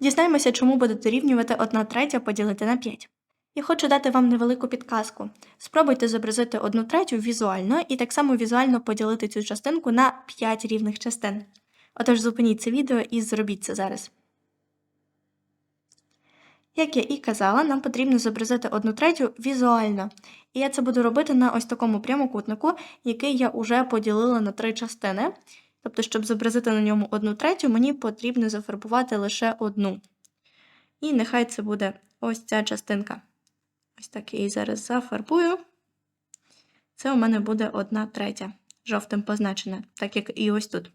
Дізнаємося, чому буде дорівнювати 1 третя поділити на 5. Я хочу дати вам невелику підказку. Спробуйте зобразити 1 третю візуально і так само візуально поділити цю частинку на 5 рівних частин. Отож, зупиніть це відео і зробіть це зараз. Як я і казала, нам потрібно зобразити 1 третю візуально. І я це буду робити на ось такому прямокутнику, який я вже поділила на три частини. Тобто, щоб зобразити на ньому 1 третю, мені потрібно зафарбувати лише одну. І нехай це буде ось ця частинка. Ось так я її зараз зафарбую. Це у мене буде 1 третя, жовтим позначена, так як і ось тут.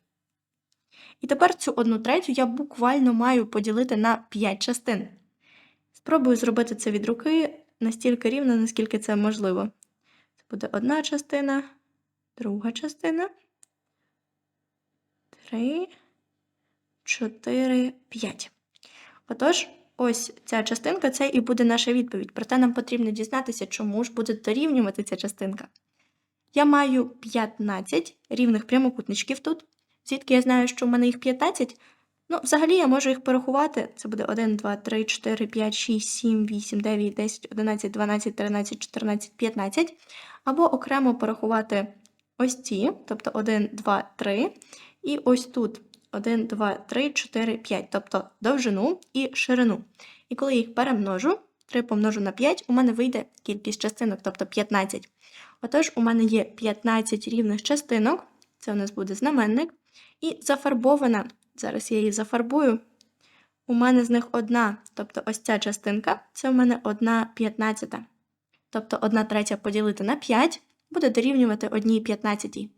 І тепер цю 1 третю я буквально маю поділити на 5 частин. Спробую зробити це від руки настільки рівно, наскільки це можливо. Це буде одна частина, друга частина, три, чотири, п'ять. Отож, ось ця частинка це і буде наша відповідь. Проте нам потрібно дізнатися, чому ж буде дорівнювати ця частинка. Я маю 15 рівних прямокутничків тут. Звідки я знаю, що в мене їх 15? Ну, взагалі я можу їх порахувати. Це буде 1, 2, 3, 4, 5, 6, 7, 8, 9, 10, 11, 12, 13, 14, 15. Або окремо порахувати ось ці, тобто 1, 2, 3. І ось тут 1, 2, 3, 4, 5, тобто довжину і ширину. І коли їх перемножу, 3 помножу на 5, у мене вийде кількість частинок, тобто 15. Отож, у мене є 15 рівних частинок, це у нас буде знаменник, і зафарбована Зараз я її зафарбую. У мене з них одна, тобто ось ця частинка, це у мене одна п'ятнадцята. Тобто одна третя поділити на 5 буде дорівнювати одній п'ятнадцятій.